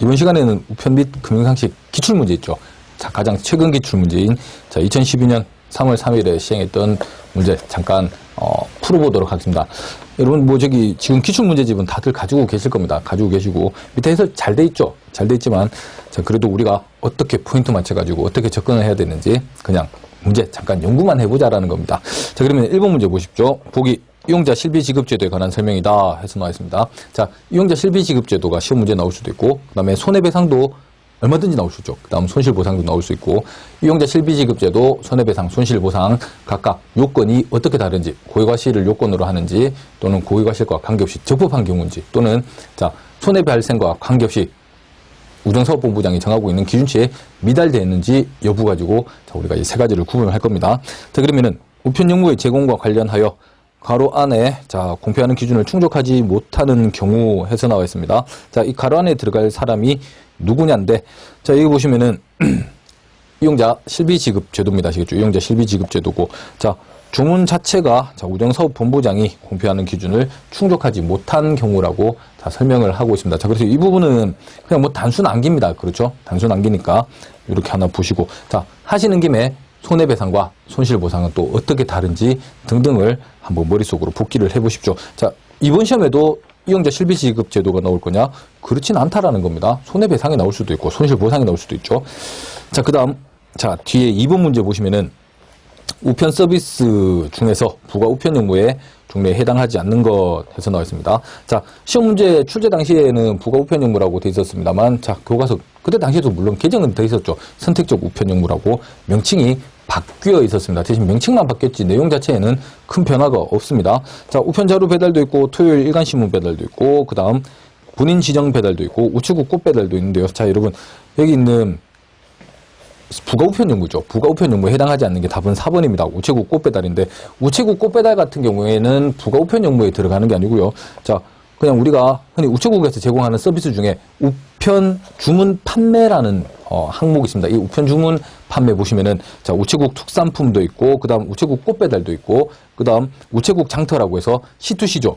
이번 시간에는 우편 및 금융상식 기출문제 있죠. 자, 가장 최근 기출문제인 자, 2012년 3월 3일에 시행했던 문제 잠깐 어, 풀어보도록 하겠습니다. 여러분 뭐 저기 지금 기출문제집은 다들 가지고 계실 겁니다. 가지고 계시고 밑에 해설 잘돼 있죠. 잘 돼 있지만 자, 그래도 우리가 어떻게 포인트 맞춰가지고 어떻게 접근을 해야 되는지 그냥 문제 잠깐 연구만 해보자라는 겁니다. 자 그러면 1번 문제 보십시오. 보기 이용자 실비 지급 제도에 관한 설명이다 해서 나와 있습니다. 자, 이용자 실비 지급 제도가 시험 문제 나올 수도 있고, 그 다음에 손해배상도 얼마든지 나올 수 있죠. 그 다음 손실보상도 나올 수 있고, 이용자 실비지급제도, 손해배상, 손실보상 각각 요건이 어떻게 다른지, 고의과실을 요건으로 하는지, 또는 고의과실과 관계없이 적법한 경우인지, 또는 자, 손해배할생과 관계없이 우정사업본부장이 정하고 있는 기준치에 미달되어 있는지 여부 가지고 자, 우리가 이 세 가지를 구분을 할 겁니다. 자, 그러면은 우편 영무의 제공과 관련하여 가로 안에 자 공표하는 기준을 충족하지 못하는 경우 해서 나와 있습니다. 자, 이 가로 안에 들어갈 사람이 누구냐인데 자, 여기 보시면은 이용자 실비 지급 제도입니다. 아시겠죠? 이용자 실비 지급 제도고 자, 주문 자체가 자, 우정사업 본부장이 공표하는 기준을 충족하지 못한 경우라고 자, 설명을 하고 있습니다. 자, 그래서 이 부분은 그냥 뭐 단순 암기입니다. 그렇죠? 단순 암기니까 이렇게 하나 보시고 자, 하시는 김에 손해배상과 손실보상은 또 어떻게 다른지 등등을 한번 머릿속으로 복기를 해보십시오. 자, 이번 시험에도 이용자 실비지급 제도가 나올 거냐? 그렇진 않다라는 겁니다. 손해배상이 나올 수도 있고 손실보상이 나올 수도 있죠. 자, 그 다음, 자, 뒤에 2번 문제 보시면은 우편 서비스 중에서 부가 우편 용무에 종래에 해당하지 않는 것 해서 나와 있습니다. 자, 시험 문제 출제 당시에는 부가 우편 용무라고 돼 있었습니다만, 자, 교과서 그때 당시에도 물론 개정은 돼 있었죠. 선택적 우편 용무라고 명칭이 바뀌어 있었습니다. 대신 명칭만 바뀌었지 내용 자체에는 큰 변화가 없습니다. 자, 우편 자료 배달도 있고 토요일 일간 신문 배달도 있고 그다음 본인 지정 배달도 있고 우체국 꽃 배달도 있는데요. 자, 여러분 여기 있는 부가 우편 용무죠. 부가 우편 용무에 해당하지 않는 게 답은 4번입니다. 우체국 꽃 배달인데 우체국 꽃 배달 같은 경우에는 부가 우편 용무에 들어가는 게 아니고요. 자, 그냥 우리가 흔히 우체국에서 제공하는 서비스 중에 우편 주문 판매라는 어, 항목이 있습니다. 이 우편 주문 판매 보시면은 자 우체국 특산품도 있고 그다음 우체국 꽃 배달도 있고 그다음 우체국 장터라고 해서 C2C죠.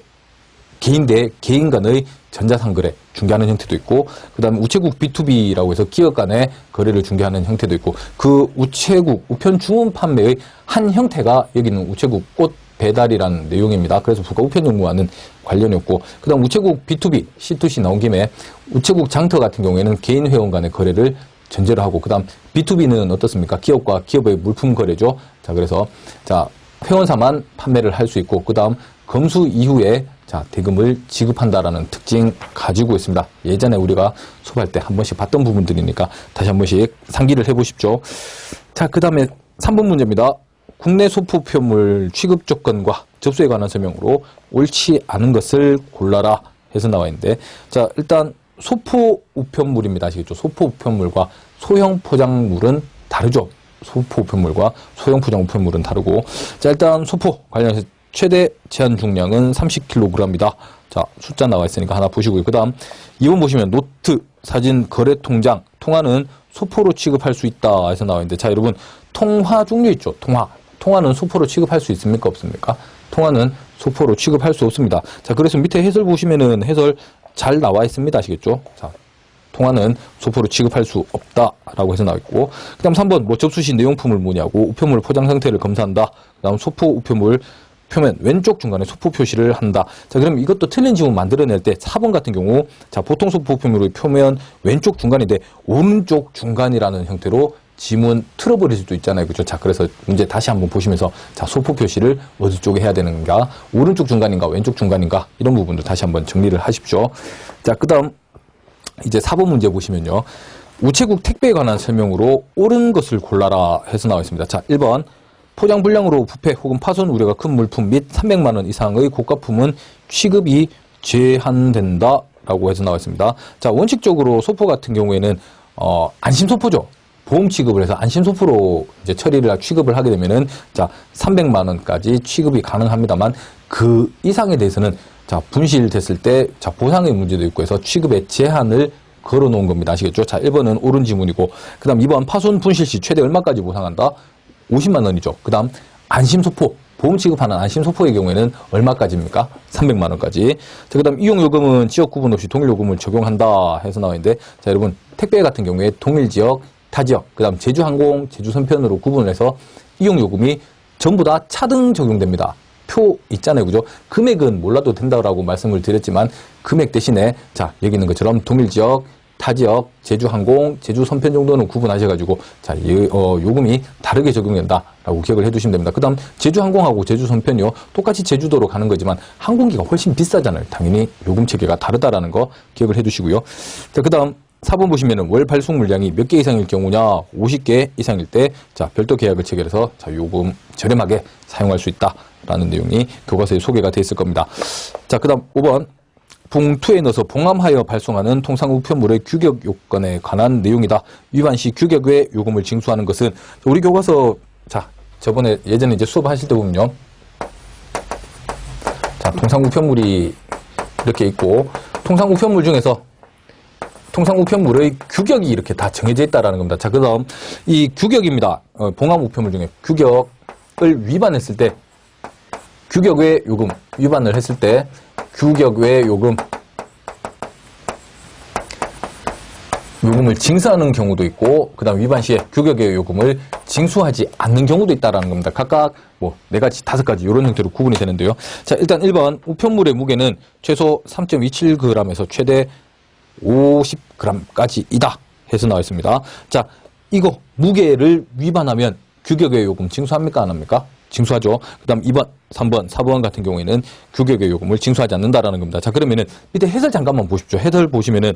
개인 대 개인 간의 전자상거래 중개하는 형태도 있고 그다음에 우체국 B2B라고 해서 기업 간의 거래를 중개하는 형태도 있고 그 우체국 우편 주문 판매의 한 형태가 여기 있는 우체국 꽃 배달이라는 내용입니다. 그래서 부가 우편 용무와는 관련이 없고 그다음 우체국 B2B, C2C 나온 김에 우체국 장터 같은 경우에는 개인 회원 간의 거래를 전제로 하고 그다음 B2B는 어떻습니까? 기업과 기업의 물품 거래죠. 자, 그래서 자, 회원사만 판매를 할 수 있고 그다음 검수 이후에 자, 대금을 지급한다라는 특징 가지고 있습니다. 예전에 우리가 수업할 때 한 번씩 봤던 부분들이니까 다시 한 번씩 상기를 해 보십시오. 자, 그다음에 3번 문제입니다. 국내 소포표물 취급 조건과 접수에 관한 설명으로 옳지 않은 것을 골라라 해서 나와 있는데 자 일단 소포 우편물입니다. 아시겠죠? 소포 우편물과 소형 포장물은 다르죠? 소포 우편물과 소형 포장 우편물은 다르고. 자 일단 소포 관련해서 최대 제한 중량은 30kg이다. 자 숫자 나와 있으니까 하나 보시고요. 그 다음 2번 보시면 노트 사진 거래 통장 통화는 소포로 취급할 수 있다 해서 나와 있는데 자 여러분 통화 종류 있죠? 통화. 통화는 소포로 취급할 수 있습니까? 없습니까? 통화는 소포로 취급할 수 없습니다. 자 그래서 밑에 해설 보시면은 해설 잘 나와 있습니다. 아시겠죠? 자 통화는 소포로 취급할 수 없다라고 해서 나와 있고. 그다음 3번 뭐 접수 시 내용품을 뭐냐고 우편물 포장 상태를 검사한다. 그다음 소포 우편물 표면 왼쪽 중간에 소포 표시를 한다. 자, 그럼 이것도 틀린 지문 만들어낼 때 4번 같은 경우 자, 보통 소포 우편물의 표면 왼쪽 중간인데 오른쪽 중간이라는 형태로 지문 틀어버릴 수도 있잖아요. 그죠? 자, 그래서 문제 다시 한번 보시면서 자, 소포 표시를 어디 쪽에 해야 되는가? 오른쪽 중간인가? 왼쪽 중간인가? 이런 부분도 다시 한번 정리를 하십시오. 자, 그 다음 이제 4번 문제 보시면요. 우체국 택배에 관한 설명으로 옳은 것을 골라라 해서 나와 있습니다. 자, 1번 포장 불량으로 부패 혹은 파손 우려가 큰 물품 및 300만 원 이상의 고가품은 취급이 제한된다 라고 해서 나와 있습니다. 자, 원칙적으로 소포 같은 경우에는 어, 안심 소포죠. 보험 취급을 해서 안심 소포로 이제 처리를 취급을 하게 되면은 자, 300만 원까지 취급이 가능합니다만 그 이상에 대해서는 자, 분실됐을 때 자, 보상의 문제도 있고 해서 취급의 제한을 걸어 놓은 겁니다. 아시겠죠? 자, 1번은 옳은 지문이고 그다음 2번 파손 분실 시 최대 얼마까지 보상한다? 50만 원이죠. 그 다음 안심소포 보험 취급하는 안심소포의 경우에는 얼마까지입니까? 300만 원까지. 자, 그다음 이용 요금은 지역 구분 없이 동일 요금을 적용한다 해서 나와 있는데 자, 여러분 택배 같은 경우에 동일 지역, 타 지역, 그다음 제주항공, 제주선편으로 구분을 해서 이용 요금이 전부 다 차등 적용됩니다. 표 있잖아요. 그죠? 금액은 몰라도 된다라고 말씀을 드렸지만 금액 대신에 자, 여기 있는 것처럼 동일 지역, 타 지역, 제주항공, 제주선편 정도는 구분하셔가지고 자, 이, 어, 요금이 다르게 적용된다라고 기억을 해두시면 됩니다. 그 다음 제주항공하고 제주선편이요. 똑같이 제주도로 가는 거지만 항공기가 훨씬 비싸잖아요. 당연히 요금 체계가 다르다라는 거 기억을 해두시고요. 자, 그 다음 4번 보시면은 월 발송 물량이 몇 개 이상일 경우냐 50개 이상일 때 자 별도 계약을 체결해서 자 요금 저렴하게 사용할 수 있다라는 내용이 교과서에 소개가 돼 있을 겁니다. 자 그 다음 5번 봉투에 넣어서 봉함하여 발송하는 통상 우편물의 규격 요건에 관한 내용이다. 위반 시 규격 외 요금을 징수하는 것은 우리 교과서 자 저번에 예전에 이제 수업하실 때 보면요. 자 통상 우편물이 이렇게 있고 통상 우편물 중에서 통상 우편물의 규격이 이렇게 다 정해져 있다라는 겁니다. 자, 그다음 이 규격입니다. 어, 봉합 우편물 중에 규격을 위반했을 때 규격 외 요금 위반을 했을 때 규격 외 요금 요금을 징수하는 경우도 있고 그다음 위반 시에 규격 외 요금을 징수하지 않는 경우도 있다라는 겁니다. 각각 뭐 네 가지 다섯 가지 이런 형태로 구분이 되는데요. 자, 일단 1번 우편물의 무게는 최소 3.27g에서 최대 50g까지이다 해서 나와 있습니다. 자, 이거 무게를 위반하면 규격의 요금 징수합니까 안 합니까? 징수하죠. 그다음 2번, 3번, 4번 같은 경우에는 규격의 요금을 징수하지 않는다라는 겁니다. 자, 그러면은 밑에 해설 잠깐만 보십시오. 해설 보시면은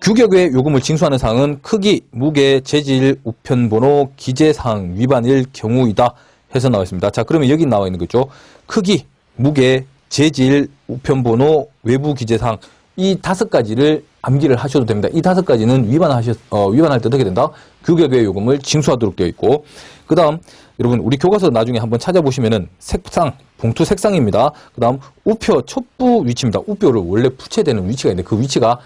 규격의 요금을 징수하는 사항은 크기, 무게, 재질, 우편 번호, 기재 사항 위반일 경우이다 해서 나와 있습니다. 자, 그러면 여기 나와 있는 거죠. 크기, 무게, 재질, 우편 번호, 외부 기재 사항 이 다섯 가지를 암기를 하셔도 됩니다. 이 다섯 가지는 위반하셨, 어, 위반할 때 어떻게 된다? 규격의 요금을 징수하도록 되어 있고, 그 다음, 여러분, 우리 교과서 나중에 한번 찾아보시면은 색상, 봉투 색상입니다. 그 다음, 우표 첩부 위치입니다. 우표를 원래 부채되는 위치가 있는데 그 위치가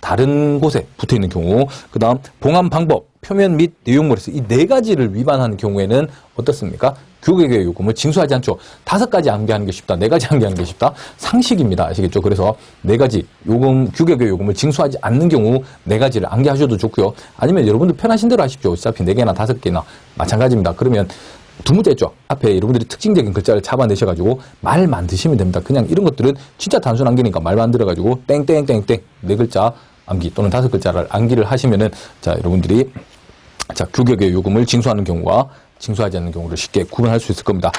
다른 곳에 붙어 있는 경우, 그 다음, 봉함 방법, 표면 및 내용물에서 이 네 가지를 위반하는 경우에는 어떻습니까? 규격의 요금을 징수하지 않죠. 다섯 가지 암기하는 게 쉽다. 네 가지 암기하는 게 쉽다. 상식입니다. 아시겠죠? 그래서 네 가지 요금, 규격의 요금을 징수하지 않는 경우 네 가지를 암기하셔도 좋고요. 아니면 여러분들 편하신 대로 하십시오. 어차피 네 개나 다섯 개나 마찬가지입니다. 그러면 두 문제 있죠. 앞에 여러분들이 특징적인 글자를 잡아내셔가지고 말 만드시면 됩니다. 그냥 이런 것들은 진짜 단순 암기니까 말 만들어가지고 땡땡땡땡 네 글자 암기 또는 다섯 글자를 암기를 하시면은 자 여러분들이 자 규격의 요금을 징수하는 경우와 징수하지 않는 경우를 쉽게 구분할 수 있을 겁니다.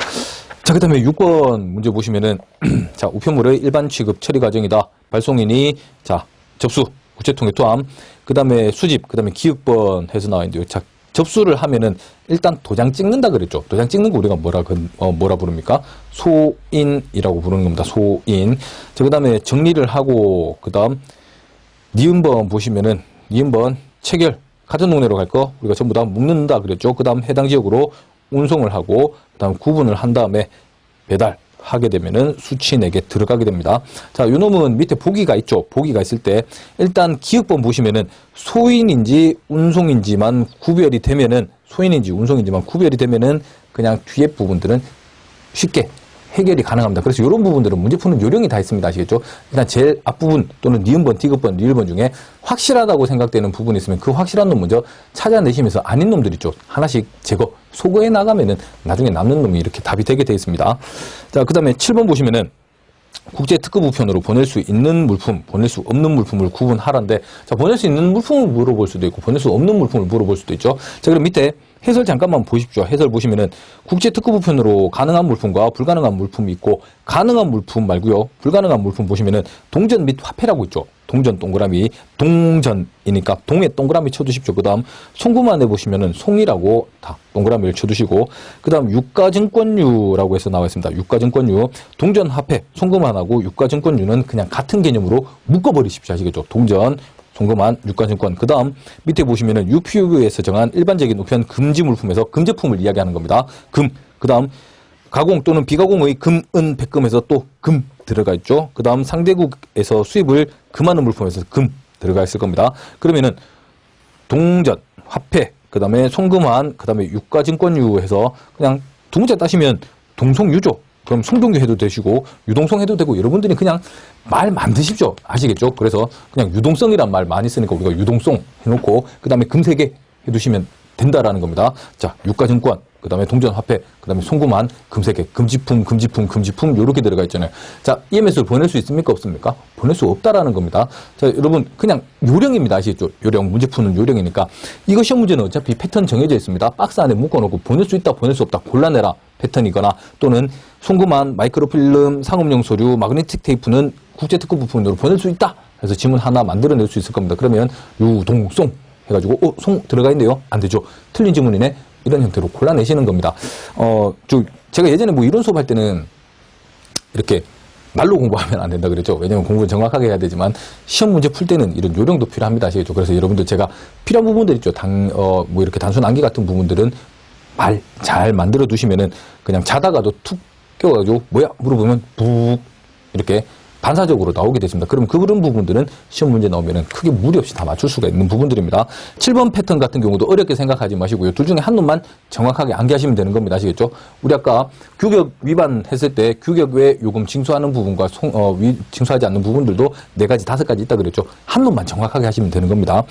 자, 그 다음에 6번 문제 보시면은, 자, 우편물의 일반 취급 처리 과정이다. 발송인이, 자, 접수, 우체통에 투함, 그 다음에 수집, 그 다음에 기획번 해서 나와 있는데요. 자, 접수를 하면은 일단 도장 찍는다 그랬죠. 도장 찍는 거 우리가 뭐라, 그, 어, 뭐라 부릅니까? 소인이라고 부르는 겁니다. 소인. 자, 그 다음에 정리를 하고, 그 다음, 니은번 보시면은, 니은번 체결, 같은 동네로 갈 거 우리가 전부 다 묶는다 그랬죠. 그 다음 해당 지역으로 운송을 하고 그 다음 구분을 한 다음에 배달 하게 되면은 수취인에게 들어가게 됩니다. 자, 요 놈은 밑에 보기가 있죠. 보기가 있을 때 일단 기억번 보시면은 소인인지 운송인지만 구별이 되면은 소인인지 운송인지만 구별이 되면은 그냥 뒤에 부분들은 쉽게 해결이 가능합니다. 그래서 이런 부분들은 문제 푸는 요령이 다 있습니다. 아시겠죠? 일단 제일 앞부분 또는 니은번, 디귿번, 리을번 중에 확실하다고 생각되는 부분이 있으면 그 확실한 놈 먼저 찾아내시면서 아닌 놈들 있죠. 하나씩 제거, 소거해 나가면은 나중에 남는 놈이 이렇게 답이 되게 되어 있습니다. 자, 그 다음에 7번 보시면은 국제 특급 우편으로 보낼 수 있는 물품, 보낼 수 없는 물품을 구분하라는데, 자, 보낼 수 있는 물품을 물어볼 수도 있고, 보낼 수 없는 물품을 물어볼 수도 있죠. 자, 그럼 밑에 해설 잠깐만 보십시오. 해설 보시면은 국제 특급 우편으로 가능한 물품과 불가능한 물품이 있고, 가능한 물품 말고요. 불가능한 물품 보시면은 동전 및 화폐라고 있죠. 동전 동그라미, 동전이니까 동에 동그라미 쳐두십시오. 그 다음 송구만에 보시면은 송이라고 다 동그라미를 쳐두시고, 그 다음 유가증권유라고 해서 나와 있습니다. 유가증권유, 동전 화폐, 송구만하고 유가증권유는 그냥 같은 개념으로 묶어버리십시오. 아시겠죠? 동전, 송금한 유가증권. 그 다음 밑에 보시면은 UPU에서 정한 일반적인 우편 금지 물품에서 금제품을 이야기하는 겁니다. 금. 그 다음 가공 또는 비가공의 금, 은, 백금에서 또 금 들어가 있죠. 그 다음 상대국에서 수입을 금하는 물품에서 금 들어가 있을 겁니다. 그러면은 동전, 화폐, 그 다음에 송금한, 그 다음에 유가증권유 해서 그냥 두 문제 따시면 동송 유조. 그럼 송동규 해도 되시고 유동성 해도 되고 여러분들이 그냥 말 만드십시오. 아시겠죠? 그래서 그냥 유동성이란 말 많이 쓰니까 우리가 유동성 해놓고 그 다음에 금세계 해두시면 된다라는 겁니다. 자, 유가증권, 그 다음에 동전 화폐, 그 다음에 송구만, 금세계, 금지품, 금지품, 금지품 요렇게 들어가 있잖아요. 자, EMS를 보낼 수 있습니까? 없습니까? 보낼 수 없다라는 겁니다. 자, 여러분 그냥 요령입니다. 아시겠죠? 요령, 문제 푸는 요령이니까 이거 시험 문제는 어차피 패턴 정해져 있습니다. 박스 안에 묶어놓고 보낼 수 있다, 보낼 수 없다 골라내라 패턴이거나 또는 송구만, 마이크로필름, 상업용 서류, 마그네틱 테이프는 국제특허 부품으로 보낼 수 있다. 그래서 지문 하나 만들어낼 수 있을 겁니다. 그러면 유동송 해가지고 어, 송 들어가 있네요. 안 되죠. 틀린 지문이네. 이런 형태로 골라내시는 겁니다. 어, 저 제가 예전에 뭐 이론 수업할 때는 이렇게 말로 공부하면 안 된다 그랬죠. 왜냐면 공부를 정확하게 해야 되지만 시험 문제 풀 때는 이런 요령도 필요합니다. 아시겠죠? 그래서 여러분들 제가 필요한 부분들 있죠. 당, 어, 뭐 이렇게 단순 암기 같은 부분들은 말 잘 만들어 두시면은 그냥 자다가도 툭 깨워가지고 뭐야? 물어보면 북 이렇게 반사적으로 나오게 됐습니다. 그럼 그런 부분들은 시험 문제 나오면은 크게 무리 없이 다 맞출 수가 있는 부분들입니다. 7번 패턴 같은 경우도 어렵게 생각하지 마시고요. 둘 중에 한 놈만 정확하게 암기하시면 되는 겁니다. 아시겠죠? 우리 아까 규격 위반했을 때 규격 외 요금 징수하는 부분과 송, 어, 위, 징수하지 않는 부분들도 네 가지, 다섯 가지 있다 그랬죠. 한 놈만 정확하게 하시면 되는 겁니다.